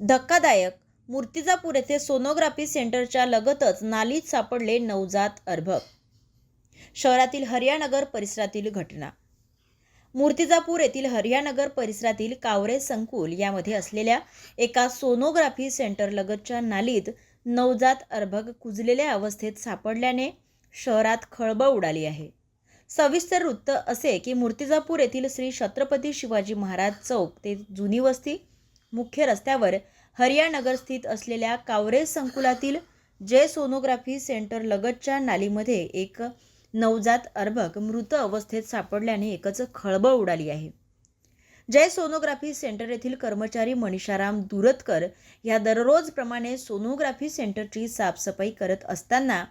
धक्कादायक. मूर्तिजापूर येथे सोनोग्राफी सेंटरच्या लगतच नालीत सापडले नवजात अर्भक. शहरातील हरियानगर परिसरातील घटना. मूर्तिजापूर येथील हरियानगर परिसरातील कावरे संकुल यामध्ये असलेल्या एका सोनोग्राफी सेंटर लगतच्या नालीत नवजात अर्भक कुजलेल्या अवस्थेत सापडल्याने शहरात खळबळ उडाली आहे. सविस्तर वृत्त असे की मूर्तिजापूर येथील श्री छत्रपती शिवाजी महाराज चौक ते जुनी वस्ती मुख्य रस्त्यावर हरियानगर स्थित असलेल्या कावरे संकुलातील जय सोनोग्राफी सेंटर लगतच्या नालीमध्ये एक नवजात अर्भक मृत अवस्थेत सापडल्याने एकच खळबळ उडाली आहे. जय सोनोग्राफी सेंटर येथील कर्मचारी मनीषाराम दुरतकर या दररोजप्रमाणे सोनोग्राफी सेंटरची साफसफाई करत असताना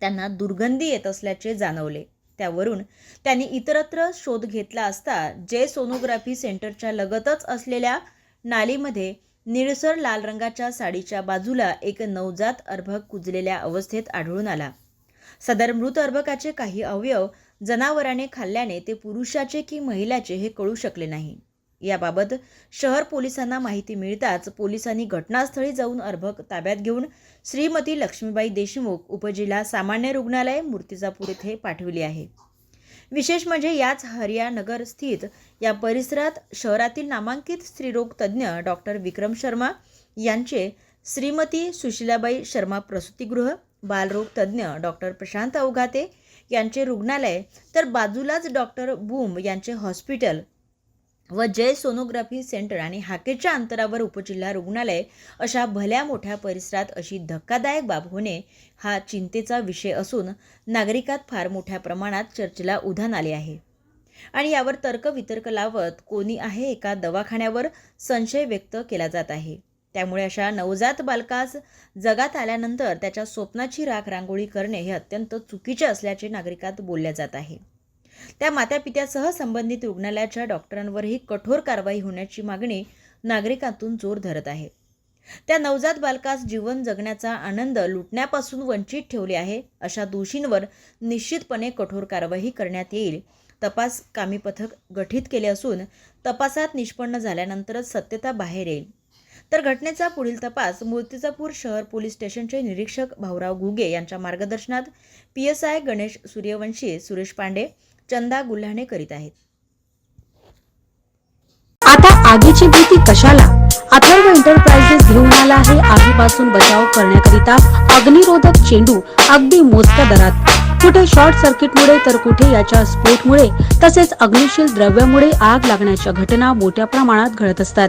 त्यांना दुर्गंधी येत असल्याचे जाणवले. त्यावरून त्यांनी इतरत्र शोध घेतला असता जय सोनोग्राफी सेंटरच्या लगतच असलेल्या नालीमध्ये निळसर लाल रंगाच्या साडीच्या बाजूला एक नवजात अर्भक कुजलेल्या अवस्थेत आढळून आला. सदर मृत अर्भकाचे काही अवयव जनावराने खाल्ल्याने ते पुरुषाचे की महिलाचे हे कळू शकले नाही. याबाबत शहर पोलिसांना माहिती मिळताच पोलिसांनी घटनास्थळी जाऊन अर्भक ताब्यात घेऊन श्रीमती लक्ष्मीबाई देशमुख उपजिल्हा सामान्य रुग्णालय मूर्तिजापूर येथे पाठविले आहे. विशेष म्हणजे याच हरियानगर स्थित या परिसरात शहरातील नामांकित स्त्रीरोग तज्ज्ञ डॉक्टर विक्रम शर्मा यांचे श्रीमती सुशिलाबाई शर्मा प्रसूतिगृह बालरोग तज्ज्ञ डॉक्टर प्रशांत अवघाते यांचे रुग्णालय तर बाजूलाच डॉक्टर बूम यांचे हॉस्पिटल व जय सोनोग्राफी सेंटर आणि हाकेच्या अंतरावर उपजिल्हा रुग्णालय अशा भल्या मोठ्या परिसरात अशी धक्कादायक बाब होणे हा चिंतेचा विषय असून नागरिकात फार मोठ्या प्रमाणात चर्चेला उधाण आले आहे. आणि यावर तर्कवितर्क लावत कोणी आहे एका दवाखान्यावर संशय व्यक्त केला जात आहे. त्यामुळे अशा नवजात बालकास जगात आल्यानंतर त्याच्या स्वप्नाची राख रांगोळी करणे हे अत्यंत चुकीचे असल्याचे नागरिकात बोलल्या जात आहे. त्या मातापित्यासह संबंधित रुग्णालयाच्या डॉक्टरांवरही कठोर कारवाई होण्याची मागणी नागरिकांतून जोर धरत आहे. त्या नवजात बालकास जीवन जगण्याचा आनंद लुटण्यापासून वंचित ठेवले आहे अशा दोषींवर निश्चितपणे कठोर कारवाई करण्यात येईल तपास कामी पथक गठीत केले असून तपासात निष्पन्न झाल्यानंतरच सत्यता बाहेर येईल. तर घटनेचा पुढील तपास मूर्तिजापूर शहर पोलीस स्टेशनचे निरीक्षक भाऊराव घुगे यांच्या मार्गदर्शनात P S I Ganesh Suryavanshi Suresh Pande Chanda Gulhane करीत आहेत. आता आगीची भीती कशाला? अथर्व एंटरप्राइजेस घेऊन आला आहे आगीपासून बचाव करण्याकरिता अग्निरोधक चेंडू अगदी मोजक्या दरात. कुठे शॉर्ट सर्किटमुळे तर कुठे याच्या स्फोटमुळे तसेच अग्निशील द्रव्यामुळे आग लागण्याच्या घटना मोठ्या प्रमाणात घडत असतात.